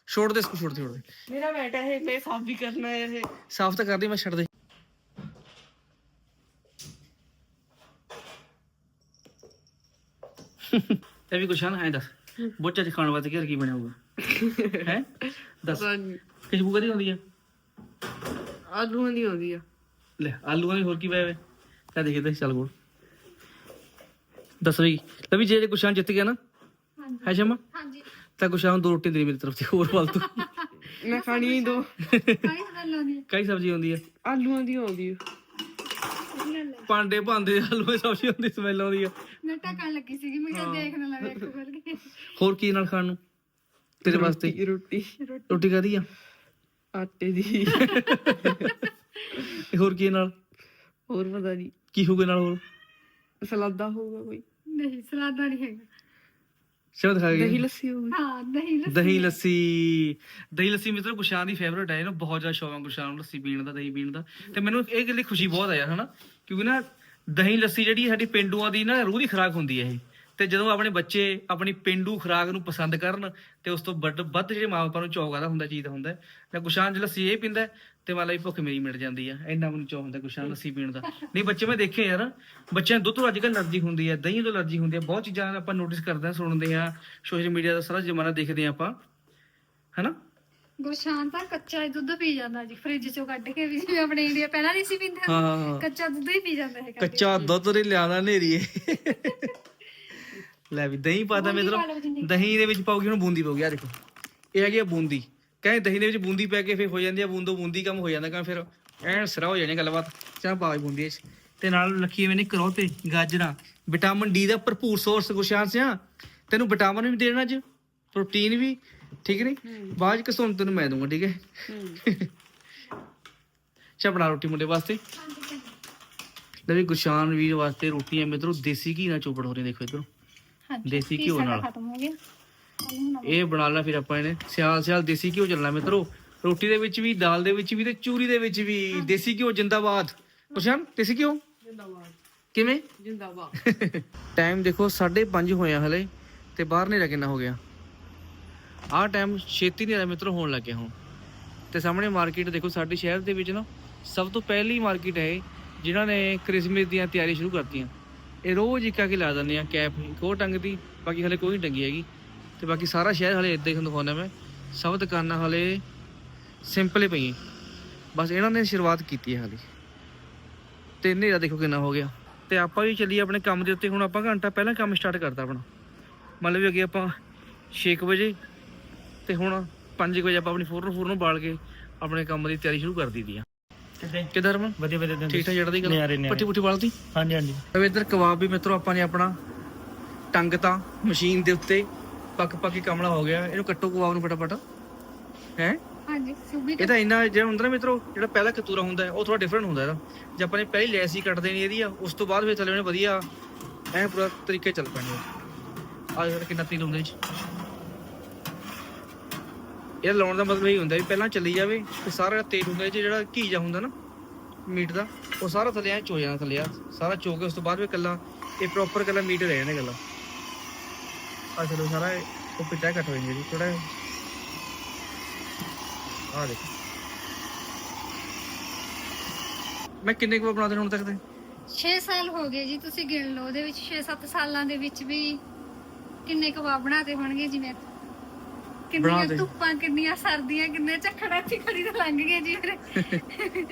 ਛੋੜ ਦੇ ਇਸਕੋ ਛੋੜ ਦੇ ਛੋੜ ਦੇ। ਮੇਰਾ ਬੈਟਾ ਹੈ ਮੈਂ ਸਾਫ਼ ਵੀ ਕਰਨਾ ਹੈ ਇਹ। ਸਾਫ਼ ਤਾਂ ਕਰਦੀ ਮੈਂ ਛੱਡ ਦੇ। ਤੇ ਵੀ ਕੁਛ ਹੈ ਦੱਸ। ਬੋਚਾ ਚ ਖਾਣ ਵਾਸਤੇ ਘਰ ਕੀ ਬਣਿਆ ਹੋਊਗਾ? ਹੈ? ਦੱਸ। ਨਹੀਂ ਖੁਸ਼ਬੂ ਕਦੀ ਆਉਂਦੀ ਆ? ਆਲੂਆਂ ਦੀ ਆਉਂਦੀ ਆ। ਲੈ ਆਲੂਆਂ ਦੀ ਹੋਰ ਕੀ ਪਾਇਆ ਵੇ? ਤਾਂ ਦੇਖੇ ਤੇ ਚੱਲ ਗੋਲ ਦੱਸ ਵੀ ਲੈ ਵੀ ਜੇ ਕੁਸ਼ਾਨ ਜਿੱਤ ਗਿਆ ਨਾ ਹਾਂਜੀ। ਹੈ ਸ਼ਮਾ? ਹਾਂਜੀ। ਤਾਂ ਕੁਸ਼ਾਨ ਨੂੰ ਦੋ ਰੋਟੀ ਦੇ ਮੇਰੀ ਤਰਫ ਤੇ ਹੋਰ ਫਾਲਤੂ ਮੈਂ ਖਾਣੀ ਹੀ ਦੋ। ਕਾਹੀ ਸਦਾ ਲਾਉਂਦੀ ਕਈ ਸਬਜ਼ੀ ਆਉਂਦੀ ਆ? ਆਲੂਆਂ ਦੀ ਆਉਂਦੀ ਲੈ ਪਾਂਡੇ ਭਾਂਦੇ ਆਲੂ ਦੀ ਸਬਜ਼ੀ ਆਉਂਦੀ ਸਮੈਲ ਆਉਂਦੀ ਆ। ਮੈਂ ਟਕਣ ਲੱਗੀ ਸੀਗੀ ਮੈਂ ਕਿਹਾ ਦੇਖ ਨਾ ਲਵੇ ਇੱਕ ਖੋਲ ਕੇ। ਹੋਰ ਕੀ ਨਾਲ ਖਾਣ ਨੂੰ? ਤੇਰੇ ਵਾਸਤੇ। ਰੋਟੀ। ਰੋਟੀ ਕਾਦੀ ਆ? ਆਟੇ ਦੀ। ਤੇ ਹੋਰ ਕੀ ਨਾਲ? ਹੋਰ ਪਤਾ ਨਹੀਂ ਕੀ ਹੋਊਗਾ ਨਾਲ ਹੋਰ? ਸਲਾਦਾ ਹੋਊਗਾ ਕੋਈ। ਨਹੀਂ ਸਲਾਦਾ ਨਹੀਂ ਹੈਗਾ। ਸ਼ਬਦ ਖਾ ਦਹੀਂ ਲੱਸੀ ਹੋਊਗੀ। ਹਾਂ ਦਹੀਂ ਲੱਸੀ। ਦਹੀਂ ਲੱਸੀ। ਦਹੀਂ ਲੱਸੀ ਮਿੱਤਰੋ ਗੁਸ਼ਾਨ ਦੀ ਫੇਵਰਟ ਹੈ ਇਹਨੂੰ ਬਹੁਤ ਜ਼ਿਆਦਾ ਸ਼ੌਕ ਹੈ ਗੁਸ਼ਾਨ ਨੂੰ ਲੱਸੀ ਪੀਣ ਦਾ ਦਹੀਂ ਪੀਣ ਦਾ। ਤੇ ਮੈਨੂੰ ਇਹ ਗੱਲ ਦੀ ਖੁਸ਼ੀ ਬਹੁਤ ਆ ਯਾਰ ਹਨਾ? ਕਿਉਂਕਿ ਨਾ ਦਹੀਂ ਲੱਸੀ ਜਿਹੜੀ ਸਾਡੀ ਪਿੰਡੂਆਂ ਦੀ ਨਾ ਰੂਹ ਦੀ ਖੁਰਾਕ ਹੁੰਦੀ ਹੈ ਇਹ। ਤੇ ਜਦੋਂ ਆਪਣੇ ਬੱਚੇ ਆਪਣੀ ਪਿੰਡੂ ਖੁਰਾਕ ਨੂੰ ਪਸੰਦ ਕਰਨ ਤੇ ਉਸ ਤੋਂ ਵੱਧ ਵੱਧ ਜਿਹੜੇ ਮਾਪਿਆਂ ਨੂੰ ਚੌਕ ਆਦਾ ਹੁੰਦਾ ਚੀਜ਼ ਦਾ ਹੁੰਦਾ ਤੇ ਗੁਸ਼ਾਨ ਜੇ ਲੱਸੀ ਇਹ ਪੀਂਦਾ ਤੇ ਮਤਲਬ ਵੀ ਭੁੱਖ ਮੇਰੀ ਮਿਟ ਜਾਂਦੀ ਆ। ਇੰਨਾ ਮੈਨੂੰ ਚਾਹ ਹੁੰਦਾ ਗੁਸ਼ਾਨ ਲੱਸੀ ਪੀਣ ਦਾ। ਨਹੀਂ ਬੱਚੇ ਮੈਂ ਦੇਖੇ ਯਾਰ ਬੱਚਿਆਂ ਨੂੰ ਦੁੱਧ ਤੋਂ ਅੱਜ ਕੱਲ੍ਹ ਅਲਰਜੀ ਹੁੰਦੀ ਹੈ ਦਹੀਂ ਤੋਂ ਅਲਰਜੀ ਹੁੰਦੀ ਹੈ ਬਹੁਤ ਚੀਜ਼ਾਂ ਆਪਾਂ ਨੋਟਿਸ ਕਰਦੇ ਹਾਂ ਸੁਣਦੇ ਹਾਂ ਸੋਸ਼ਲ ਮੀਡੀਆ ਦਾ ਸਾਰਾ ਜ਼ਮਾਨਾ ਦੇਖਦੇ ਹਾਂ ਆਪਾਂ ਹੈਨਾ? ਗੁਰਸ਼ਾਨ ਤਾਂ ਕੱਚਾ ਹੀ ਦੁੱਧ ਪੀ ਜਾਂਦਾ ਜੀ ਫ੍ਰਿਜ ਚੋਂ ਕੱਢ ਕੇ ਵੀ ਜਿਵੇਂ ਆਪਣੇ ਇੰਡੀਆ ਪਹਿਲਾਂ ਨਹੀਂ ਸੀ ਪੀਂਦੇ ਹਾਂ। ਹਾਂ ਹਾਂ ਕੱਚਾ ਦੁੱਧ ਹੀ ਪੀ ਜਾਂਦਾ ਹੈ ਕੱਚਾ ਦੁੱਧ ਨਹੀਂ ਲਿਆਣਾ ਨੇਰੀਏ ਲੈ ਵੀ ਦਹੀਂ ਪਾਦਾ ਬੂੰਦੀ ਪਾ ਲਓ ਜਿੰਨੀ। ਦਹੀਂ ਦੇ ਵਿੱਚ ਪਾਉਗੀ ਹੁਣ ਬੂੰਦੀ ਪਾਉਗੀ ਆ ਦੇਖੋ। ਇਹ ਹੈਗੀ ਆ ਬੂੰਦੀ। ਕਹਿੰਦੇ ਦਹੀਂ ਦੇ ਵਿੱਚ ਬੂੰਦੀ ਪੈ ਕੇ ਫਿਰ ਹੋ ਜਾਂਦੀ ਆ ਬੂੰਦੋ ਬੂੰਦੀ ਕੰਮ ਹੋ ਜਾਂਦਾ ਕਹਿੰਦੇ ਫਿਰ ਐਨ ਸਿਰਾ ਹੋ ਜਾਣੀ ਗੱਲਬਾਤ। ਚਾਹ ਪਾਵੇ ਬੂੰਦੀ ਚ ਤੇ ਨਾਲ ਲੱਖੀ ਮੈਨੇ ਕਰੋ ਤੇ ਗਾਜਰਾਂ। ਵਿਟਾਮਿਨ ਡੀ ਦਾ ਭਰਪੂਰ ਸੋਰਸ ਗੁਸ਼ਾਨ ਸਿਆ ਤੈਨੂੰ ਵਿਟਾਮਿਨ ਵੀ ਦੇਣਾ ਅੱਜ ਪ੍ਰੋਟੀਨ ਵੀ ਠੀਕ ਨਹੀਂ ਬਾਅਦ ਚ ਕਸੋਂ ਤੈਨੂੰ ਮੈਂ ਦੂੰਗਾ ਠੀਕ ਹੈ? ਚਾ ਬਣਾ ਰੋਟੀ ਮੁੰਡੇ ਵਾਸਤੇ। ਲੈ ਵੀ ਗੁਸ਼ਾਨ ਵੀਰ ਵਾਸਤੇ ਰੋਟੀਆਂ ਮਿੱਤਰੋ ਦੇਸੀ ਘੀ ਨਾਲ ਚੋਪੜ ਹੋ ਰਹੀ ਦੇਖੋ ਇਧਰੋਂ। ਦੇਸੀ ਘਿਓ ਨਾਲ। ਖਤਮ ਹੋ ਗਿਆ। ਇਹ ਬਣਾ ਲੈਣਾ ਫਿਰ ਆਪਾਂ ਇਹਨੇ। ਸਿਆਲ ਸਿਆਲ ਦੇਸੀ ਘਿਓ ਚੱਲਣਾ ਮਿੱਤਰੋ। ਰੋਟੀ ਦੇ ਵਿੱਚ ਵੀ ਦਾਲ ਦੇ ਵਿੱਚ ਵੀ ਤੇ ਚੂਰੀ ਦੇ ਵਿੱਚ ਵੀ। ਦੇਸੀ ਘਿਓ ਜਿੰਦਾਬਾਦ। ਗੁਸ਼ਾਨ ਦੇਸੀ ਘਿਓ? ਜਿੰਦਾਬਾਦ। ਕਿਵੇਂ? ਜਿੰਦਾਬਾਦ। ਟਾਈਮ ਦੇਖੋ 5:30 ਹੋਇਆ ਹਲੇ ਤੇ ਬਾਹਰ ਨੇਰਾ ਕਿੰਨਾ ਹੋ ਗਿਆ? ਆਹ ਟਾਈਮ ਛੇਤੀ ਨੇਰਾ ਮਿੱਤਰੋ ਹੋਣ ਲੱਗਿਆ ਹੁਣ। ਤੇ ਸਾਹਮਣੇ ਮਾਰਕੀਟ ਦੇਖੋ ਸਾਡੇ ਸ਼ਹਿਰ ਦੇ ਵਿੱਚ ਨਾ ਸਭ ਤੋਂ ਪਹਿਲੀ ਮਾਰਕੀਟ ਹੈ ਜਿਨ੍ਹਾਂ ਨੇ ਕ੍ਰਿਸਮਸ ਦੀਆਂ ਤਿਆਰੀ ਸ਼ੁਰੂ ਕਰਤੀਆਂ। ਇਹ ਰੋਜ਼ ਇੱਕ ਆ ਕੇ ਲਾ ਦਿੰਦੇ ਆ ਕੈਪ ਇੱਕ ਟੰਗਦੀ ਬਾਕੀ ਹਲੇ ਕੋਈ ਨਹੀਂ ਟੰਗੀ ਹੈਗੀ। ਤੇ ਬਾਕੀ ਸਾਰਾ ਸ਼ਹਿਰ ਹਲੇ ਇਦਾਂ ਹੀ ਤੁਹਾਨੂੰ ਦਿਖਾਉਂਦਾ ਮੈਂ। ਸਭ ਦੁਕਾਨਾਂ ਹਲੇ ਸਿੰਪਲ ਹੀ ਪਈਆਂ। ਬਸ ਇਹਨਾਂ ਨੇ ਸ਼ੁਰੂਆਤ ਕੀਤੀ ਹੈ ਹਲੇ। ਤੇ ਹਨੇਰਾ ਦੇਖੋ ਕਿੰਨਾ ਹੋ ਗਿਆ। ਤੇ ਆਪਾਂ ਵੀ ਚੱਲੀਏ ਆਪਣੇ ਕੰਮ ਦੇ ਉੱਤੇ। ਹੁਣ ਆਪਾਂ ਘੰਟਾ ਪਹਿਲਾਂ ਕੰਮ ਸਟਾਰਟ ਕਰਤਾ ਆਪਣਾ। ਮਤਲਬ ਵੀ ਅੱਗੇ ਆਪਾਂ 6 ਕੁ ਵਜੇ ਤੇ ਹੁਣ 5 ਵਜੇ ਆਪਾਂ ਆਪਣੀ ਫੋਰਨ ਫੋਰਨ ਬਾਲ ਕੇ ਆਪਣੇ ਕੰਮ ਦੀ ਤਿਆਰੀ ਸ਼ੁਰੂ ਕਰ ਦਿੱਤੀ ਆ। ਕਿਧਰ ਮੈਂ ਵਧੀਆ ਵਧੀਆ ਦਿਨ ਠੀਕ ਠਾਕ ਜੜਦੀ ਨਿਆਰੇ, ਗੱਲ? ਨਿਆਰੇ। ਪੱਟੀ ਪੁੱਟੀ ਬਾਲਦੀ? ਹਾਂਜੀ ਹਾਂਜੀ। ਤੇ ਇੱਧਰ ਕਬਾਬ ਵੀ ਮਿੱਤਰੋ ਆਪਾਂ ਨੇ ਆਪਣਾ ਟੰਗ ਤਾਂ ਮਸ਼ੀਨ ਦੇ ਉੱਤੇ ਪੱਕ ਪੱਕ ਕੇ ਕਮਲਾ ਹੋ ਗਿਆ। ਇਹਨੂੰ ਕੱਟੋ ਕਬਾਬ ਨੂੰ ਫਟਾਫਟ। ਹੈ? ਹਾਂਜੀ ਸੁਬੀ ਇਹ ਤਾਂ ਇੰਨਾ ਜਿਹੜਾ ਹੁੰਦਾ ਨਾ ਮਿੱਤਰੋ ਜਿਹੜਾ ਪਹਿਲਾ ਕਤੂਰਾ ਹੁੰਦਾ ਹੈ ਉਹ ਥੋੜਾ ਡਿਫਰੈਂਟ ਹੁੰਦਾ ਇਹਦਾ। ਜੇ ਆਪਾਂ ਨੇ ਪਹਿਲੀ ਲੈਸ ਹੀ ਕੱਟ ਦੇਣੀ ਇਹਦੀ ਆ ਉਸ ਤੋਂ ਬਾਅਦ ਫਿਰ ਥੱਲੇ ਉਹਨੇ ਵਧੀਆ ਐ ਪੂਰਾ ਤਰੀਕੇ ਚੱਲ ਪੈਣੇ ਆ। ਜਿਹੜਾ ਕਿੰਨਾ ਤੇਲ ਹੁੰਦਾ ਇਹ 'ਚ ਇਹ ਲਾਉਣ ਦਾ ਮਤਲਬ ਇਹ ਹੁੰਦਾ ਵੀ ਪਹਿਲਾਂ ਚੱਲੀ ਜਾਵੇ ਤੇ ਸਾਰਾ ਤੇਲ ਹੁੰਦਾ, ਇਹ 'ਚ ਜਿਹੜਾ ਘੀ ਜਾ ਹੁੰਦਾ ਨਾ, ਮੀਟ ਦਾ, ਉਹ ਸਾਰਾ ਥੱਲੇ ਐ ਚੋ ਜਾਣਾ ਥੱਲੇ ਆ। ਸਾਰਾ ਚੋ ਕੇ ਉਸ ਤੋਂ ਬਾਅਦ ਵੀ ਕੱਲਾ, ਇਹ ਪ੍ਰੋਪਰ ਕੱਲਾ ਮੀਟ ਰਹਿ ਜਾਣਾ ਕੱਲਾ। ਆ ਚਲੋ ਸਾਰਾ ਉਹ ਪਿੱਟਾ ਕੱਟ ਹੋ ਜਾਂਦਾ ਥੋੜਾ ਆ ਦੇਖ। ਮੈਂ ਕਿੰਨੇ ਕੁ ਬਣਾ ਹੁਣ ਤੱਕ ਤੇ? 6 ਸਾਲ ਹੋ ਗਏ ਜੀ, ਤੁਸੀਂ ਗਿਣ ਲਓ, ਉਹਦੇ ਵਿੱਚ 6-7 ਸਾਲਾਂ ਦੇ ਵਿੱਚ ਵੀ ਕਿੰਨੇ ਕਬਾਬ ਬਣਾਤੇ ਹੋਣਗੇ ਜੀ ਬਣਾ ਕਿੰਨੀਆਂ ਦੇ। ਧੁੱਪਾਂ ਕਿੰਨੀਆਂ ਸਰਦੀਆਂ ਕਿੰਨੇ ਝੱਖੜਾਂ ਚ ਖੜੀ ਤੇ ਲੰਘ ਗਏ ਜੀ ਮੇਰੇ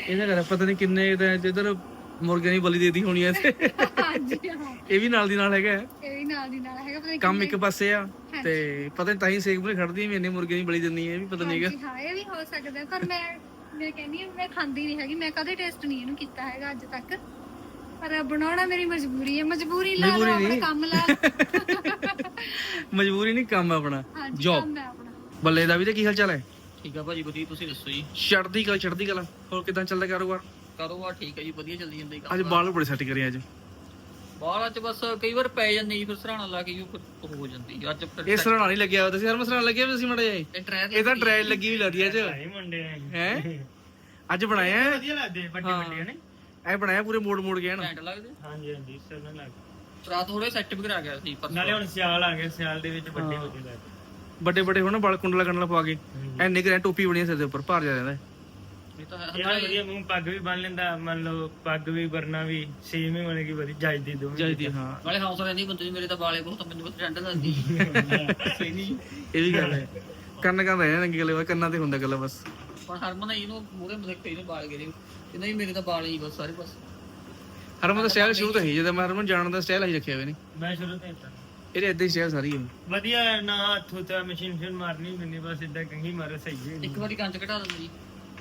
ਇਹਦਾ ਕਰ ਪਤਾ ਨਹੀਂ ਕਿੰਨੇ ਤਾਂ ਜਿੱਧਰ ਮੁਰਗੇ ਦੀ ਬਲੀ ਦੇਤੀ ਹੋਣੀ ਐ ਤੇ ਹਾਂਜੀ ਹਾਂ ਇਹ ਵੀ ਨਾਲ ਦੀ ਨਾਲ ਹੈਗਾ ਹੈ। ਇਹ ਵੀ ਨਾਲ ਦੀ ਨਾਲ ਹੈਗਾ ਪਤਾ ਨੀ ਕੰਮ ਇੱਕ ਪਾਸੇ ਆ ਤੇ ਪਤਾ ਨਹੀਂ ਤਾਂ ਹੀ ਸੇਕ ਬਲੇ ਖੜਦੀ ਐ ਵੀ ਇੰਨੇ ਮੁਰਗੇ ਦੀ ਬਲੀ ਦਿੰਦੀ ਐ ਇਹ ਵੀ ਪਤਾ ਨਹੀਂ ਹੈਗਾ ਹਾਂਜੀ, ਹਾਂ ਇਹ ਵੀ ਹੋ ਸਕਦਾ ਪਰ ਮੈਂ ਮੈਂ ਕਹਿੰਦੀ ਹਾਂ ਮੈਂ ਖਾਂਦੀ ਨਹੀਂ ਹੈਗੀ ਮੈਂ ਕਦੇ ਟੇਸਟ ਨਹੀਂ ਇਹਨੂੰ ਕੀਤਾ ਹੈਗਾ ਅੱਜ ਤੱਕ ਪਰ ਬਣਾਉਣਾ ਮੇਰੀ ਮਜਬੂਰੀ ਹੈ ਮਜਬੂਰੀ ਲਾ ਲਓ ਮਜਬੂਰੀ ਆਪਣੇ ਨਹੀਂ। ਕੰਮ ਲਾ ਲਓ। ਮਜਬੂਰੀ ਨਹੀਂ ਕੰਮ ਆ ਆਪਣਾ ਹਾਂਜੀ ਜੌਬ ਕੰਮ ਹੈ ਆਪਣਾ ਬੱਲੇ ਦਾ ਵੀ ਤੇ ਕੀ ਹਾਲ ਚਾਲ ਹੈ? ਠੀਕ ਆ ਭਾਜੀ ਵਧੀਆ ਤੁਸੀਂ ਦੱਸੋ ਜੀ? ਚੜਦੀ ਕਲਾ ਚੜਦੀ ਕਲਾ। ਹੋਰ ਕਿਦਾਂ ਚੱਲਦਾ ਕਾਰੋਬਾਰ? ਕਾਰੋਬਾਰ ਠੀਕ ਹੈ ਜੀ ਵਧੀਆ ਚੱਲੀ ਜਾਂਦਾ ਜੀ ਅੱਜ ਬਾਲ ਬੜੇ ਸੈੱਟ ਕਰੇ ਅੱਜ। ਬਾਹਰ ਚ ਬਸ ਕਈ ਵਾਰ ਪੈ ਜਾਂਦੇ ਜੀ ਫਿਰ ਸਰਾਣਾ ਲਾ ਕੇ ਜੀ ਉਹ ਫਿਰ ਹੋ ਜਾਂਦੀ ਅੱਜ ਫਿਰ ਇਹ ਸਰਾਣਾ ਨਹੀਂ ਲੱਗਿਆ ਹੋਇਆ ਤੁਸੀਂ ਹਰ ਮਸਰਾਣਾ ਲੱਗਿਆ ਹੋਇਆ ਤੁਸੀਂ ਮੜੇ ਇਹ ਟ੍ਰੈਨ ਇਹ ਤਾਂ ਟ੍ਰਾਇਲ ਲੱਗੀ ਵੀ ਲੱਗਦੀ ਅੱਜ। ਮੁੰਡੇ ਹੈ? ਅੱਜ ਬਣਾਇਆ ਹੈ? ਵਧੀਆ ਲੱਗਦੇ ਵੱਡੇ ਵੱਡੇ ਨੇ? ਇਹ ਬਣਾਇਆ ਪੂਰੇ ਮੋੜ ਮੋੜ ਕੇ ਨਾ? ਘੈਂਟ ਲੱਗਦੇ? ਹਾਂਜੀ ਹਾਂਜੀ ਸੋਹਣਾ ਲੱਗਦਾ। ਰਾਤ ਥੋੜੇ ਸੈੱਟ ਵੀ ਕਰਾ ਗਿਆ ਸੀ ਪਰ ਨਾਲੇ ਹੁਣ ਸਿਆਲ ਆ ਗਿਆ ਸਿਆਲ ਦੇ ਵਿੱਚ ਵੱਡੇ ਵੱਡੇ ਲੱਗਦੇ। ਵੱਡੇ ਵੱਡੇ ਹੋਣ ਬਾਲ ਕੁੰਡਲਾ ਕੰਡਲਾ ਪਾ ਕੇ। ਐਨੇ ਕਰੇ ਟੋਪੀ ਬਣੀ ਸਿਰ ਦੇ ਉੱਪਰ ਭਾਰ ਜਾ ਜਾਂਦਾ ਹੈ। ਇਹ ਤਾਂ ਇਹ ਨਾਲ ਵਧੀਆ ਮੂੰਹ ਪੱਗ ਵੀ ਬੰਨ ਲੈਂਦਾ ਮੰਨ ਲਓ ਪੱਗ ਵੀ ਵਰਨਾ ਵੀ ਸੇਮ ਹੀ ਮਨੇ ਕੀ ਵਧੀਆ ਜਾਇਦੀ ਦੋਵੇਂ ਚਾਹੀਦੀ ਹਾਂ। ਨਾਲੇ ਹੌਸਲਾ ਰਹਿੰਦੀ ਬੰਦੇ ਦੀ ਮੇਰੇ ਤਾਂ ਬਾਲੇ ਬਹੁਤ ਮੈਨੂੰ ਬਸ ਟ੍ਰੈਂਡ ਲੱਗਦੀ। ਸਹੀ ਨਹੀਂ। ਇਹ ਵੀ ਗੱਲ ਹੈ। ਕੰਨ ਕੰਨ ਰਹਿ ਜਾਂਦੇ ਗੱਲ ਕੰਨਾਂ ਤੇ ਹੁੰਦਾ ਗੱਲ ਬਸ। ਪਰ ਹਰਮਨ ਇਹਨੂੰ ਮੂਰੇ ਮਸਕ ਇਹਨੂੰ ਬਾਲ ਗਏ ਕਹਿੰਦਾ ਜੀ ਮੇਰੇ ਤਾਂ ਬਾਲ ਹੀ ਬਸ ਸਾਰੇ ਬਸ। ਹਰਮਨ ਦਾ ਸਟਾਈਲ ਸ਼ੁਰੂ ਤੋਂ ਹੀ ਜਦੋਂ ਮੈਂ ਹਰਮਨ ਜਾਣਨ ਦਾ ਸਟਾਈਲ ਹੀ ਰੱਖਿਆ ਹੋਇਆ ਨੇ ਮੈਂ ਸ਼ੁਰੂ ਤੋਂ ਇਦਾਂ ਇਹਦੇ ਏਦਾਂ ਹੀ ਸਟਾਈਲ ਸਾਰੀ ਹੈ ਵਧੀਆ ਨਾ ਹੱਥ ਉੱਤੇ ਮਸ਼ੀਨ ਫਿਰ ਮਾਰਨੀ ਹੁੰਦੀ ਬਸ ਇਦਾਂ ਕੰਗੀ ਮਾਰੋ ਸਹੀ ਹੈ ਇੱਕ ਵਾਰੀ ਕੰਚ ਘਟਾ ਦਿੰਦੇ ਜੀ।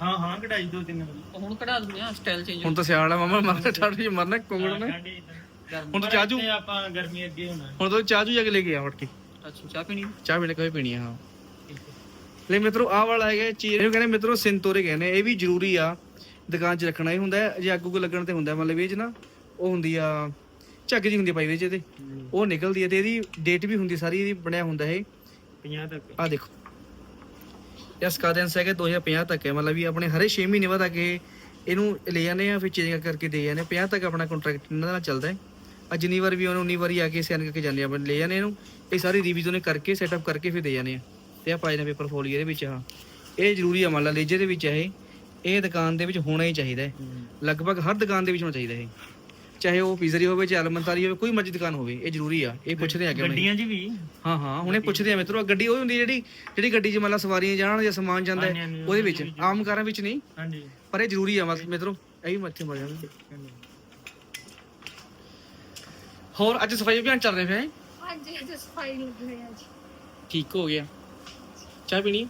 ਹਾਂ ਹਾਂ ਕਢਾਈ ਦੋ ਤਿੰਨ ਵਾਰੀ। ਉਹ ਹੁਣ ਘਟਾ ਦਿੰਦੇ ਆ ਸਟਾਈਲ ਚੇਂਜ ਹੁਣ ਤਾਂ ਸਿਆਲ ਆ ਮਾਮਾ ਮਰਨਾ ਠੰਡ ਚ ਮਰਨਾ ਕੁੰਗੜ ਨੇ। ਕਾਢੀ ਏਦਾਂ। ਹੁਣ ਤਾਂ ਚਾਜੂ ਤੇ ਆਪਾਂ ਗਰਮੀ ਅੱਗੇ ਹੋਣਾ ਹੁਣ ਤਾਂ ਚਾਜੂ ਜਾ ਕੇ ਲੈ ਕੇ ਆ ਵੜ ਕੇ। ਅੱਛਾ ਚਾਹ ਪੀਣੀ ਚਾਹ ਪੀਣੇ ਕੋਈ ਪੀਣੀ ਆ ਹਾਂ। ਲੈ ਮਿੱਤਰੋ ਆਹ ਵਾਲਾ ਹੈਗਾ ਚੀਜ਼। ਇਹਨੂੰ ਕਹਿੰਦੇ ਮਿੱਤਰੋ ਸਿੰਤੋਰੇ ਕਹਿੰਦੇ ਇਹ ਵੀ ਜ਼ਰੂਰੀ ਆ। ਦੁਕਾਨ 'ਚ ਰੱਖਣਾ ਹੀ ਹੁੰਦਾ ਹੈ। ਜੇ ਅੱਗੂ ਕੋ ਲੱਗਣ ਤੇ ਹੁੰਦਾ ਮਤਲਬ ਇਹ 'ਚ ਨਾ ਉਹ ਹੁੰਦੀ ਆ ਝੱਗ ਜੀ ਹੁੰਦੀ ਆ ਵਿੱਚ ਇਹਦੇ। ਉਹ ਨਿਕਲਦੀ ਹੈ ਤੇ ਇਹਦੀ ਡੇਟ ਵੀ ਹੁੰਦੀ ਸਾਰੀ ਇਹਦੀ ਬਣਿਆ ਹੁੰਦਾ ਇਹ। 50 ਤੱਕ। ਆ ਦੇਖੋ। ਇਸ ਕਾਦੈਂਸ ਹੈਗਾ 2050 ਤੱਕ ਹੈ ਮਤਲਬ ਵੀ ਆਪਣੇ ਹਰੇ 6 ਮਹੀਨੇ ਬਾਅਦ ਆ ਕੇ ਇਹਨੂੰ ਲੈ ਜਾਂਦੇ ਆ ਫਿਰ ਚੇਂਜ ਕਰਕੇ ਦੇ ਜਾਂਦੇ ਆ। 50 ਤੱਕ ਆਪਣਾ ਕੰਟਰੈਕਟ ਇਹਨਾਂ ਨਾਲ ਚੱਲਦਾ ਹੈ। ਆ ਜਿੰਨੀ ਵਾਰ ਵੀ ਉਹਨੇ ਉਨੀ ਵਾਰੀ ਆ ਕੇ ਸਾਈਨ ਕਰਕੇ ਜਾਂਦੇ ਆ ਲੈ ਜਾਂਦੇ ਇਹਨੂੰ। ਇਹ ਸਾਰੀ ਰਿਵੀਜ਼ਨ ਕਰਕੇ ਸੈਟਅਪ ਕਰਕੇ ਫਿਰ ਦੇ ਜਾਂਦੇ ਆ। ਤੇ ਆ ਪਾਏ ਨੇ ਪੇਪਰ ਫੋਲੀਓ ਇਹਦੇ ਵਿੱਚ ਆ ਇਹ ਜ਼ਰੂਰੀ ਆ ਮੰਨ ਲਾ ਲੇਜੇ ਦੇ ਵਿੱਚ ਇਹ। ਇਹ ਦੁਕਾਨ ਦੇ ਵਿੱਚ ਹੋਣਾ ਹੀ ਚਾਹੀਦਾ ਹੈ। ਲਗਭਗ ਹਰ ਦੁਕਾਨ ਦੇ ਵਿੱਚ ਹੋਣਾ ਚਾਹੀਦਾ ਇਹ। ਚਾਹੇ ਉਹ ਪੀਜ਼ਰੀ ਹੋਵੇ ਚਾਹੇ ਅਲਮੰਤਾਰੀ ਹੋਵੇ ਕੋਈ ਮਰਜ਼ੀ ਦੁਕਾਨ ਹੋਵੇ ਇਹ ਜ਼ਰੂਰੀ ਆ ਇਹ ਪੁੱਛਦੇ ਆ ਕਿ ਗੱਡੀਆਂ 'ਚ ਵੀ? ਹਾਂ ਹਾਂ ਹੁਣੇ ਪੁੱਛਦੇ ਆ ਮਿੱਤਰੋ ਗੱਡੀ ਉਹ ਹੁੰਦੀ ਜਿਹੜੀ ਜਿਹੜੀ ਗੱਡੀ 'ਚ ਮਤਲਬ ਸਵਾਰੀਆਂ ਜਾਣ ਜਾਂ ਸਮਾਨ ਜਾਂਦਾ ਹਾਂਜੀ, ਹੈ ਹਾਂਜੀ, ਉਹਦੇ ਵਿੱਚ ਆਮ ਕਾਰਾਂ ਵਿੱਚ ਨਹੀਂ ਹਾਂਜੀ। ਪਰ ਇਹ ਜ਼ਰੂਰੀ ਆ ਬਸ ਮਿੱਤਰੋ ਇਹ ਵੀ ਮੱਥੇ ਮਰ ਜਾਂਦੇ ਹੋਰ ਅੱਜ ਸਫ਼ਾਈ ਅਭਿਆਨ ਚੱਲ ਰਿਹਾ ਪਿਆ ਹੈ? ਹਾਂਜੀ ਅੱਜ ਸਫ਼ਾਈ ਲੱਗੀ ਹੋਈ ਆ ਜੀ। ਠੀਕ ਹੋ ਗਿਆ। ਚਾਹ ਪੀਣੀ? ਹੈ?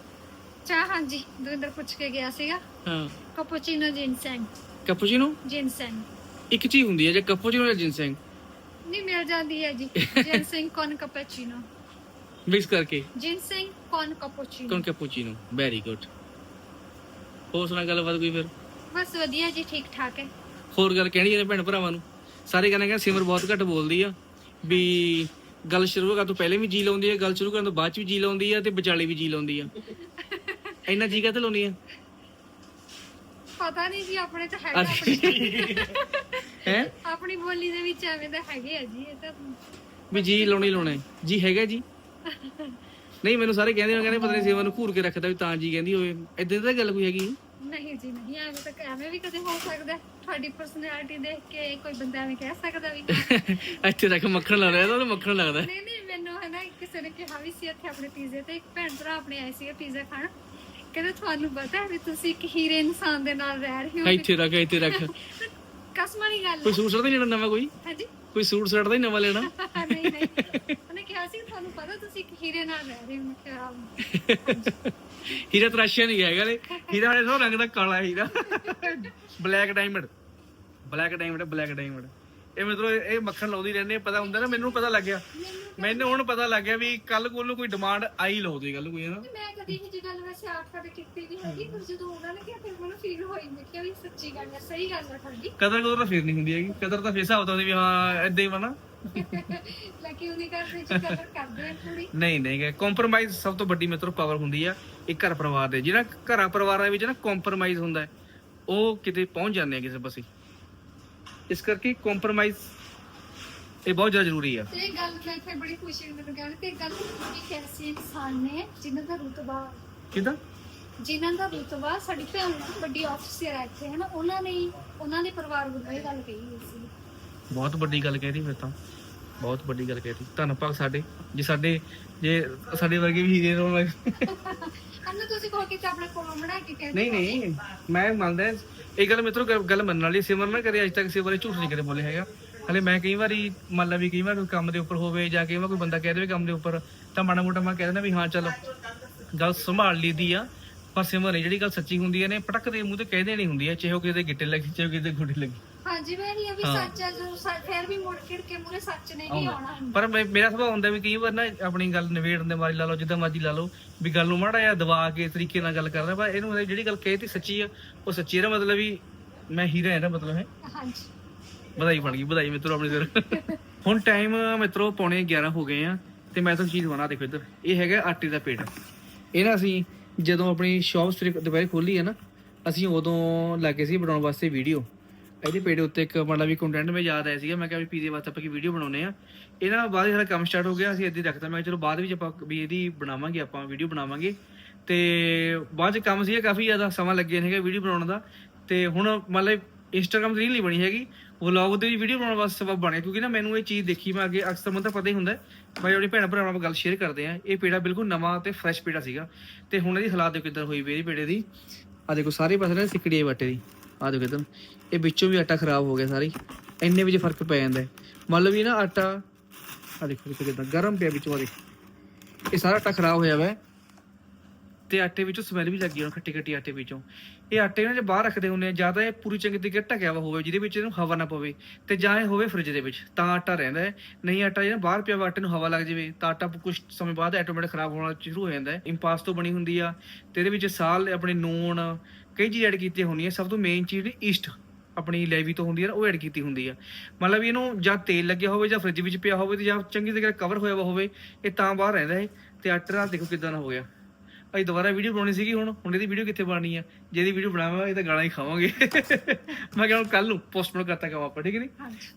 ਚਾਹ ਹਾਂਜੀ ਦਵਿੰਦਰ ਪੁੱਛ ਕੇ ਗਿਆ ਸੀਗਾ। ਹਾਂ। Cappuccino ਜਿੰਸੈਂਗ cappuccino? ਜਿੰਸੈਂਗ ਇੱਕ ਚੀਜ਼ ਹੁੰਦੀ ਹੈ ਜੇ ਕੈਪੂਚੀਨੋ ਜਾਂ ਜਿੰਸੈਂਗ ਨਹੀਂ ਮਿਲ ਜਾਂਦੀ ਹੈ ਜੀ। ਜਿੰਸੈਂਗ ਕੌਨ ਕੈਪੂਚੀਨੋ ਮਿਕਸ ਕਰਕੇ। ਜਿੰਸੈਂਗ ਕੌਨ ਕੈਪੂਚੀਨੋ ਕੌਣ ਕੈਪੂਚੀਨੋ ਵੈਰੀ ਗੁੱਡ ਹੋਰ ਸੁਣਾ ਗੱਲਬਾਤ ਕੋਈ ਫਿਰ? ਬਸ ਵਧੀਆ ਜੀ ਠੀਕ ਠਾਕ ਹੈ। ਹੋਰ ਗੱਲ ਕਹਿਣੀ ਇਹਨੇ ਭੈਣ ਭਰਾਵਾਂ ਨੂੰ? ਸਾਰੇ ਕਹਿੰਦੇ ਕਿ ਸਿਮਰ ਬਹੁਤ ਘੱਟ ਬੋਲਦੀ ਆ। ਵੀ ਗੱਲ ਸ਼ੁਰੂ ਕਰਨ ਤੋਂ ਪਹਿਲੇ ਵੀ ਜੀ ਲਾਉਂਦੀ ਆ ਗੱਲ ਸ਼ੁਰੂ ਕਰਨ ਤੋਂ ਬਾਅਦ ਚ ਵੀ ਜੀ ਲਾਉਂਦੀ ਆ ਤੇ ਵਿਚਾਲੇ ਵੀ ਜੀ ਲਾਉਂਦੀ ਆ। ਇੰਨਾ ਜੀ ਕਾਹਤੇ ਲਾਉਂਦੀ ਆ? ਪਤਾ ਨਹੀਂ ਜੀ ਆਪਣੇ ਤਾਂ ਹੈਗਾ ਆਪਣੀ ਹੈ? ਆਪਣੀ ਬੋਲੀ ਦੇ ਵਿੱਚ ਐਵੇਂ ਦਾ ਹੈਗੇ ਆ ਜੀ ਇਹ ਤਾਂ ਵੀ ਜੀ ਲਾਉਣੀ ਲਾਉਣਾ। ਹੈ। ਜੀ ਹੈਗਾ ਜੀ। ਨਹੀਂ ਮੈਨੂੰ ਸਾਰੇ ਕਹਿੰਦੇ ਨੇ ਕਹਿੰਦੇ ਪਤਾ ਨਹੀਂ ਸਿਮਰ ਨੂੰ ਘੂਰ ਕੇ ਰੱਖਦਾ ਵੀ ਤਾਂ ਜੀ ਕਹਿੰਦੀ ਹੋਵੇ। ਇਦਾਂ ਤਾਂ ਗੱਲ ਕੋਈ ਹੈਗੀ ਨਹੀਂ ਜੀ ਨਹੀਂ ਐਵੇਂ ਤਾਂ ਐਵੇਂ ਵੀ ਕਦੇ ਹੋ ਸਕਦਾ। ਹੈ। ਤੁਹਾਡੀ ਪਰਸਨੈਲਿਟੀ ਦੇਖ ਕੇ ਕੋਈ ਬੰਦਾ ਐਵੇਂ ਕਹਿ ਸਕਦਾ ਵੀ। ਇੱਥੇ ਤੱਕ ਮੱਖਣ ਲਾ ਰਿਹਾ ਤਾਂ ਮੱਖਣ ਲੱਗਦਾ। ਨਹੀਂ ਨਹੀਂ ਮੈਨੂੰ ਹੈ ਨਾ ਕਿਸੇ ਨੇ ਕਿਹਾ ਵੀ ਸੀ ਇੱਥੇ ਆਪਣੇ ਪੀਜ਼ੇ ਤੇ ਇੱਕ ਭੈਣ ਭਰਾ ਆਪਣੇ ਆਏ ਸੀਗੇ ਪੀਜ਼ਾ ਖਾਣ। ਕਹਿੰਦੇ ਤੁਹਾਨੂੰ ਪਤਾ ਹੈ ਵੀ ਤੁਸੀਂ ਇੱਕ ਹੀਰੇ ਇਨਸਾਨ ਦੇ ਨਾਲ ਰਹਿ ਰਹੇ ਹੋ ਇੱਥੇ ਰੱਖ ਇੱਥੇ ਰੱਖ। ਕਸਮਾਂ ਦੀ ਗੱਲ ਕੋਈ ਸੂਟ ਸੜਦਾ ਨਹੀਂ ਨਵਾਂ ਕੋਈ? ਹੈ ਜੀ ਕੋਈ ਸੂਟ ਸੜਦਾ ਹੀ ਨਵਾਂ ਲੈਣਾ? ਨਹੀਂ ਨਹੀਂ। ਉਹਨੇ ਕਿਹਾ ਸੀ ਤੁਹਾਨੂੰ ਪਤਾ ਤੁਸੀਂ ਇੱਕ ਹੀਰੇ ਨਾਲ ਰਹਿ ਰਹੇ ਹੋ। ਮੈਂ ਕਿਹਾ ਹੀਰਾ ਤਰਾਸ਼ਿਆ ਨਹੀਂ ਹੈਗਾ ਲੈ ਹੀਰਾ ਵਾਲੇ ਸੋ ਰੰਗ ਦਾ ਕਾਲਾ ਹੀਰਾ। Black diamond black diamond black diamond ਇਹ ਮਤਲਬ ਇਹ ਮੱਖਣ ਲਾਉਂਦੀ ਰਹਿੰਦੇ ਪਤਾ ਹੁੰਦਾ ਨਾ ਮੈਨੂੰ ਪਤਾ ਲੱਗ ਗਿਆ। ਮੈਨੂੰ ਹੁਣ ਪਤਾ ਲੱਗ ਗਿਆ ਵੀ ਕੱਲ ਕੋਲ ਨੂੰ ਕੋਈ ਡਿਮਾਂਡ ਆਈ ਲਾਉਂਦੀ ਗੱਲ ਕੋਈ ਨਾ ਮੈਂ ਕਦੀ ਇਹ ਜੀ ਗੱਲ ਵੈਸੇ ਆਪ ਕਦੇ ਕੀਤੀ ਨਹੀਂ ਹੈਗੀ ਪਰ ਜਦੋਂ ਉਹਨਾਂ ਨੇ ਕਿਹਾ ਫਿਰ ਮੈਨੂੰ ਫੀਲ ਹੋਈ ਮੈਂ ਕਿਹਾ ਵੀ ਸੱਚੀ ਗੱਲ ਹੈ ਸਹੀ ਗੱਲ ਹੈ ਤੁਹਾਡੀ। ਕਦਰ ਕਦਰ ਤਾਂ ਫੇਰ ਨਹੀਂ ਹੁੰਦੀ ਹੈਗੀ। ਕਦਰ ਤਾਂ ਫੇਰ ਹਿਸਾਬ ਤਾਂ ਹੁੰਦੀ ਵੀ ਹਾਂ ਏਦਾਂ ਹੀ ਬਣਾ ਲੱਕੀ ਉਹਨੇ ਕਰਦੇ ਜੀ ਕਦਰ ਕਰਦੇ ਆ ਥੋੜੀ ਨਹੀਂ ਨਹੀਂ ਕੰਪਰੋਮਾਈਜ਼ ਸਭ ਤੋਂ ਵੱਡੀ ਮਿੱਤਰੋ ਪਾਵਰ ਹੁੰਦੀ ਆ ਇੱਕ ਘਰ ਪਰਿਵਾਰ ਦੇ। ਜਿਹੜਾ ਘਰਾਂ ਪਰਿਵਾਰਾਂ ਦੇ ਵਿੱਚ ਨਾ ਕੰਪਰੋਮਾਈਜ਼ ਹੁੰਦਾ ਹੈ, ਉਹ ਕਿਤੇ ਪਹੁੰਚ ਜਾਂਦੇ ਆ ਕਿਸੇ ਪਾਸੇ। ਇਸ ਕਰਕੇ ਕੰਪਰੋਮਾਈਜ਼ ਇਹ ਬਹੁਤ ਜ਼ਿਆਦਾ ਜ਼ਰੂਰੀ ਆ। ਤੇ ਇਹ ਗੱਲ ਇੱਥੇ ਬੜੀ ਖੁਸ਼ੀ ਨਾਲ ਮੈਨੂੰ ਤੇ ਇਹ ਗੱਲ ਇੱਕ ਐਸੇ ਇਨਸਾਨ ਨੇ ਜਿਨ੍ਹਾਂ ਦਾ ਰੁਤਬਾ ਕਿਦਾਂ? ਜਿਨ੍ਹਾਂ ਦਾ ਰੁਤਬਾ ਸਾਡੀ ਭੈਣ ਤੋਂ ਵੱਡੀ ਆਫੀਸਰ ਹੈ ਇੱਥੇ ਹਨਾ? ਉਹਨਾਂ ਨੇ ਹੀ- ਉਹਨਾਂ ਦੇ ਪਰਿਵਾਰ ਵੱਲੋਂ ਇਹ ਗੱਲ ਕਹੀ ਹੋਈ ਸੀ। ਬਹੁਤ ਵੱਡੀ ਗੱਲ ਕਹਿ ਰਹੀ ਫਿਰ ਤਾਂ। ਬਹੁਤ ਵੱਡੀ ਗੱਲ ਕਹਿਤੀ ਧੰਨਵਾਦ ਸਾਡੇ ਜੇ ਸਾਡੇ ਜੇ ਸਾਡੇ ਵਰਗੇ ਵੀ ਹੀਰੇ ਰੋਣ ਲੱਗ ਅੰਨਾ ਤੁਸੀਂ ਕਹੋ ਕਿ ਆਪਣੇ ਕੋਲੋਂ ਬਣਾ ਕੇ ਕਹਿੰਦੇ ਨਹੀਂ ਨਹੀਂ ਮੈਂ ਮੰਨਦਾ ਇਹ ਗੱਲ ਮਿੱਤਰੋ ਗੱਲ- ਗੱਲ ਮੰਨਣ ਵਾਲੀ ਸਿਮਰ ਨਾ ਕਰੇ ਅੱਜ ਤੱਕ ਸਿਮਰ ਬਾਰੇ ਝੂਠ ਨਹੀਂ ਕਦੇ ਬੋਲੇ ਹੈਗਾ। ਹਲੇ ਮੈਂ ਕਈ ਵਾਰੀ ਮੰਨ ਲਾ ਵੀ ਕਈ ਵਾਰ ਕੋਈ ਕੰਮ ਦੇ ਉੱਪਰ ਹੋਵੇ ਜਾਂ ਕਈ ਵਾਰ ਕੋਈ ਬੰਦਾ ਕਹਿ ਦੇਵੇ ਕੰਮ ਦੇ ਉੱਪਰ ਤਾਂ ਮਾੜਾ ਮੋਟਾ ਮੈਂ ਕਹਿ ਦਿੰਦਾ ਵੀ ਹਾਂ ਚਲੋ ਗੱਲ ਸੰਭਾਲ ਲਈਦੀ ਆ। ਪਰ ਸਿਮਰ ਨੇ ਜਿਹੜੀ ਗੱਲ ਸੱਚੀ ਹੁੰਦੀ ਹੈ ਨੇ ਪਟਕ ਦੇ ਮੂੰਹ ਤੇ ਕਹਿ ਦੇਣੀ ਹੁੰਦੀ ਹੈ ਚਾਹੇ ਉਹ ਕਿਸੇ ਦੇ ਗਿੱਟੇ ਲੱਗੀ ਚਾਹੇ ਉਹ ਕਿਸੇ ਦੇ ਗੋਡੇ ਲੱਗੀ। ਹਾਂਜੀ ਮੈਂ ਨਹੀਂ ਵੀ ਹਾਂ। ਸੱਚ ਹੈ ਜੋ ਸੱਚ- ਫਿਰ ਵੀ ਮੁੜ ਕੇ ਕੇ ਮੂਰੇ ਸੱਚ ਨੇ ਹੀ ਆਉਣਾ ਹੁੰਦਾ। ਪਰ ਮੈਂ- ਮੇਰਾ ਸੁਭਾਅ ਹੁੰਦਾ ਵੀ ਕਈ ਵਾਰ ਨਾ ਆਪਣੀ ਗੱਲ ਨਿਬੇੜਨ ਦੇ ਮਾਰੀ ਲਾ ਲਓ ਜਿੱਦਾਂ ਮਰਜ਼ੀ ਲਾ ਲਓ ਵੀ ਗੱਲ ਨੂੰ ਮਾੜਾ ਜਿਹਾ ਦਬਾ ਕੇ ਤਰੀਕੇ ਨਾਲ ਗੱਲ ਕਰਦਾ ਪਰ ਇਹਨੂੰ ਜਿਹੜੀ ਗੱਲ ਕਹੀ ਤੀ ਸੱਚੀ ਆ ਉਹ ਸੱਚੀ ਦਾ ਮਤਲਬ ਵੀ ਮੈਂ ਹੀਰਾ ਇਹਦਾ ਮਤਲਬ ਹੈ। ਹਾਂਜੀ। ਵਧਾਈ ਬਣ ਗਈ ਵਧਾਈ ਮਿੱਤਰੋ ਆਪਣੇ ਸਿਰ। ਹੁਣ ਟਾਈਮ ਮਿੱਤਰੋ ਪੌਣੇ 11 ਹੋ ਗਏ ਆ ਤੇ ਮੈਂ ਤੁਹਾਨੂੰ ਚੀਜ਼ ਬਣਾ ਦੇਖੋ ਇੱਧਰ। ਇਹ ਹੈਗਾ ਆਟੇ ਦਾ ਪੇੜਾ। ਇਹ ਨਾ ਅਸੀਂ ਜਦੋਂ ਆਪਣੀ ਸ਼ਾਪ ਸਵੇਰੇ ਦੁਪਹਿਰੇ ਖੋਲੀ ਹੈ ਨਾ ਅਸੀਂ ਉਦੋਂ ਲੱਗੇ ਸੀ ਬਣਾਉਣ ਵਾਸਤੇ ਵੀਡੀਓ ਇਹਦੇ ਪੇੜੇ ਉੱਤੇ ਇੱਕ ਮਤਲਬ ਵੀ ਕੰਟੈਂਟ ਮੈਂ ਯਾਦ ਆਇਆ ਸੀਗਾ, ਮੈਂ ਕਿਹਾ ਵੀ ਪੀਜ਼ੇ ਵਾਸਤੇ ਆਪਾਂ ਕੀ ਵੀਡੀਓ ਬਣਾਉਨੇ ਆ ਇਹਨਾਂ ਨਾਲ ਬਾਅਦ ਸਾਡਾ ਕੰਮ ਸਟਾਰਟ ਹੋ ਗਿਆ, ਅਸੀਂ ਇੱਦਾਂ ਰੱਖਤਾ, ਮੈਂ ਕਿਹਾ ਚਲੋ ਬਾਅਦ ਵਿੱਚ ਆਪਾਂ ਵੀ ਇਹਦੀ ਬਣਾਵਾਂਗੇ, ਆਪਾਂ ਵੀਡੀਓ ਬਣਾਵਾਂਗੇ। ਤੇ ਬਾਅਦ ਚ ਕੰਮ ਸੀਗਾ ਕਾਫੀ ਜ਼ਿਆਦਾ, ਸਮਾਂ ਲੱਗਿਆ ਸੀਗਾ ਵੀਡੀਓ ਬਣਾਉਣ ਦਾ। ਤੇ ਹੁਣ ਮਤਲਬ ਇੰਸਟਾਗ੍ਰam ਤੇ ਰੀਲ ਨਹੀਂ ਬਣੀ ਹੈਗੀ ਵਲੌਗ ਦੇ ਵੀਡੀਓ ਬਣਾਉਣ ਵਾਸਤੇ ਸਬਬ ਬਣਿਆ, ਕਿਉਂਕਿ ਨਾ ਮੈਨੂੰ ਇਹ ਚੀਜ਼ ਦੇਖੀ ਮੈਂ ਅੱਗੇ, ਅਕਸਰ ਮੈਨੂੰ ਤਾਂ ਪਤਾ ਹੀ ਹੁੰਦਾ ਹੈ। ਮੈਂ ਆਪਣੀ ਭੈਣ ਭਰਾਵਾਂ ਨਾਲ ਗੱਲ ਸ਼ੇਅਰ ਕਰਦੇ ਆ ਇਹ ਪੇੜਾ ਬਿਲਕੁਲ ਨਵਾਂ ਤੇ ਫਰੈਸ਼ ਪੇੜਾ ਸੀਗਾ। ਤੇ ਹੁਣ ਇਹਦੀ ਹਾਲਾਤ ਦੇਖੋ ਕਿੱਦਾਂ ਹੋਈ ਵੀ ਇਹਦੀ ਪੇੜੇ ਦੀ। ਆ ਦੇਖੋ, ਸਾਰੇ ਪਾਸੇ ਨਾ ਸਿੱਕੜੀ ਆਈ ਦੀ। ਆ ਦੇਖੋ ਕਿਦਾਂ ਇਹ ਵਿੱਚੋਂ ਵੀ ਆਟਾ ਖਰਾਬ ਹੋ ਗਿਆ ਸਾਰੀ। ਇੰਨੇ ਵਿੱਚ ਫ਼ਰਕ ਪੈ ਜਾਂਦਾ ਹੈ। ਮੰਨ ਲਓ ਵੀ ਨਾ ਆਟਾ ਆ ਦੇਖੋ ਦੇਖੋ ਕਿਦਾਂ, ਗਰਮ ਪਿਆ ਵਿੱਚੋਂ ਆ ਦੇਖੋ। ਇਹ ਸਾਰਾ ਆਟਾ ਖਰਾਬ ਹੋਇਆ ਵਾ। ਤੇ ਆਟੇ ਵਿੱਚੋਂ ਸਮੈਲ ਵੀ ਲੱਗੀ ਹੁਣ ਖੱਟੀ ਖੱਟੀ ਆਟੇ ਵਿੱਚੋਂ। ਇਹ ਆਟੇ ਨੂੰ ਜੇ ਬਾਹਰ ਰੱਖਦੇ ਹੁੰਦੇ ਆ, ਜਾਂ ਤਾਂ ਇਹ ਪੂਰੀ ਚੰਗੀ ਤਰੀਕੇ ਢਕਿਆ ਵਾ ਹੋਵੇ, ਜਿਹਦੇ ਵਿੱਚ ਇਹਨੂੰ ਹਵਾ ਨਾ ਪਵੇ। ਤੇ ਜਾਂ ਇਹ ਹੋਵੇ ਫ੍ਰਿਜ ਦੇ ਵਿੱਚ, ਤਾਂ ਆਟਾ ਰਹਿੰਦਾ ਹੈ। ਨਹੀਂ ਆਟਾ ਜਿਹੜਾ ਬਾਹਰ ਪਿਆ ਵਾ, ਆਟੇ ਨੂੰ ਹਵਾ ਲੱਗ ਜਾਵੇ, ਤਾਂ ਆਟਾ ਕੁਝ ਸਮੇਂ ਬਾਅਦ ਆਟੋਮੈਟਿਕ ਖਰਾਬ ਹੋਣਾ ਸ਼ੁਰੂ ਹੋ ਜਾਂਦਾ ਹੈ। ਇੰਪਾਸ ਤੋਂ ਬਣੀ ਹੁੰਦੀ ਆ। ਤੇ ਇਹਦੇ ਵਿੱਚ ਸਾਲ ਆਪਣੇ ਨੂਣ ਕਈ ਚੀਜ਼ ਐਡ ਕੀਤੀਆਂ ਹੁੰਦੀਆਂ ਸਭ ਤੋਂ ਮੇਨ ਚੀਜ਼ ਈਸਟ ਆਪਣੀ ਲੈਵੀ ਤੋਂ ਹੁੰਦੀ ਹੈ ਨਾ ਉਹ ਐਡ ਕੀਤੀ ਹੁੰਦੀ ਆ। ਮਤਲਬ ਇਹਨੂੰ ਜਾਂ ਤੇਲ ਲੱਗਿਆ ਹੋਵੇ ਜਾਂ ਫ੍ਰਿਜ ਵਿੱਚ ਪਿਆ ਹੋਵੇ ਤੇ ਜਾਂ ਚੰਗੀ ਤਰ੍ਹਾਂ ਕਵਰ ਹੋਇਆ ਹੋਵੇ ਇਹ ਤਾਂ ਬਾਹਰ ਰਹਿੰਦਾ ਹੈ ਤੇ ਆਟੇ ਨਾਲ ਦੇਖੋ ਕਿਦਾਂ ਦਾ ਹੋ ਗਿਆ। ਅਸੀਂ ਦੁਬਾਰਾ ਵੀਡੀਓ ਬਣਾਉਣੀ ਸੀਗੀ ਹੁਣ ਹੁਣ ਇਹਦੀ ਵੀਡੀਓ ਕਿੱਥੇ ਬਣਨੀ ਆ? ਜੇ ਇਹਦੀ ਵੀਡੀਓ ਬਣਾਵਾਂਗੇ ਤਾਂ ਗਾਲਾਂ ਹੀ ਖਾਵਾਂਗੇ। ਮੈਂ ਕਿਹਾ ਹੁਣ ਕੱਲ ਨੂੰ ਪੋਸਟਪੋਨ ਕਰਤਾ ਕੰਮ ਆਪਾਂ ਠੀਕ ਨਹੀਂ?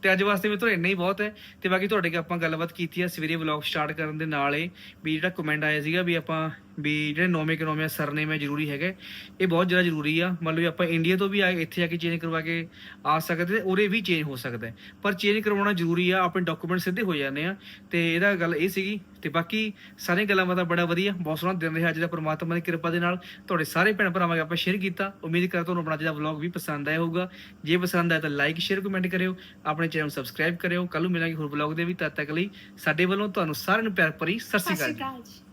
ਤੇ ਅੱਜ ਵਾਸਤੇ ਮਿੱਤਰੋ ਇੰਨਾ ਹੀ ਬਹੁਤ ਹੈ। ਤੇ ਬਾਕੀ ਤੁਹਾਡੇ ਨਾਲ ਆਪਾਂ ਗੱਲਬਾਤ ਕੀਤੀ ਆ ਸਵੇਰੇ ਵਲੌਗ ਸਟਾਰਟ ਕਰਨ ਦੇ ਨਾਲ ਹੀ ਵੀ ਜਿਹੜਾ ਕਮੈਂਟ ਆਇਆ ਸੀਗਾ ਵੀ ਆਪਾਂ ਵੀ ਜਿਹੜੇ ਨੋਮੇ ਇਕਨੋਮੀਆ ਸਰਨੇਮ ਹੈ ਜ਼ਰੂਰੀ ਹੈਗੇ। ਇਹ ਬਹੁਤ ਜ਼ਿਆਦਾ ਜ਼ਰੂਰੀ ਆ। ਮੰਨ ਲਓ ਵੀ ਆਪਾਂ ਇੰਡੀਆ ਤੋਂ ਵੀ ਆ ਇੱਥੇ ਆ ਕੇ ਚੇਂਜ ਕਰਵਾ ਕੇ ਆ ਸਕਦੇ ਤੇ ਉਰੇ ਵੀ ਚੇਂਜ ਹੋ ਸਕਦਾ ਪਰ ਚੇਂਜ ਕਰਵਾਉਣਾ ਜ਼ਰੂਰੀ ਆ, ਆਪਣੇ ਡਾਕੂਮੈਂਟ ਸਿੱਧੇ ਹੋ ਜਾਂਦੇ ਆ। ਤੇ ਇਹਦਾ ਗੱਲ ਇਹ ਸੀਗੀ, ਤੇ ਬਾਕੀ ਸਾਰੀਆਂ ਗੱਲਾਂ ਬਾਤਾਂ ਬੜਾ ਵਧੀਆ, ਬਹੁਤ ਸੋਹਣਾ ਦਿਨ ਰਿਹਾ ਅੱਜ ਦਾ ਪ੍ਰਮਾਤਮਾ ਦੀ ਕਿਰਪਾ ਦੇ ਨਾਲ। ਤੁਹਾਡੇ ਸਾਰੇ ਭੈਣ ਭਰਾਵਾਂ ਨਾਲ ਆਪਾਂ ਸ਼ੇਅਰ ਕੀਤਾ। ਉਮੀਦ ਕਰਦਾ ਤੁਹਾਨੂੰ ਆਪਣਾ ਜਿਹੜਾ ਵਲੌਗ ਵੀ ਪਸੰਦ ਆਇਆ ਹੋਊਗਾ। ਜੇ ਪਸੰਦ ਆਇਆ ਤਾਂ ਲਾਈਕ ਸ਼ੇਅਰ ਕਮੈਂਟ ਕਰਿਓ। ਆਪਣੇ ਚੈਨਲ ਨੂੰ ਸਬਸਕ੍ਰਾਈਬ ਕਰਿਓ। ਕੱਲ ਨੂੰ ਮਿਲਾਂਗੇ ਹੋਰ ਵਲੌਗ ਦੇ ਵੀ, ਤਦ ਤੱਕ ਲਈ ਸਾਡੇ ਵੱਲੋਂ ਤੁਹਾਨੂੰ ਸਾਰਿਆਂ ਨੂੰ ਪਿਆਰ ਭਰੀ ਸਤਿ ਸ਼੍ਰੀ ਅਕਾਲ ਅਕਾਲ ਜੀ।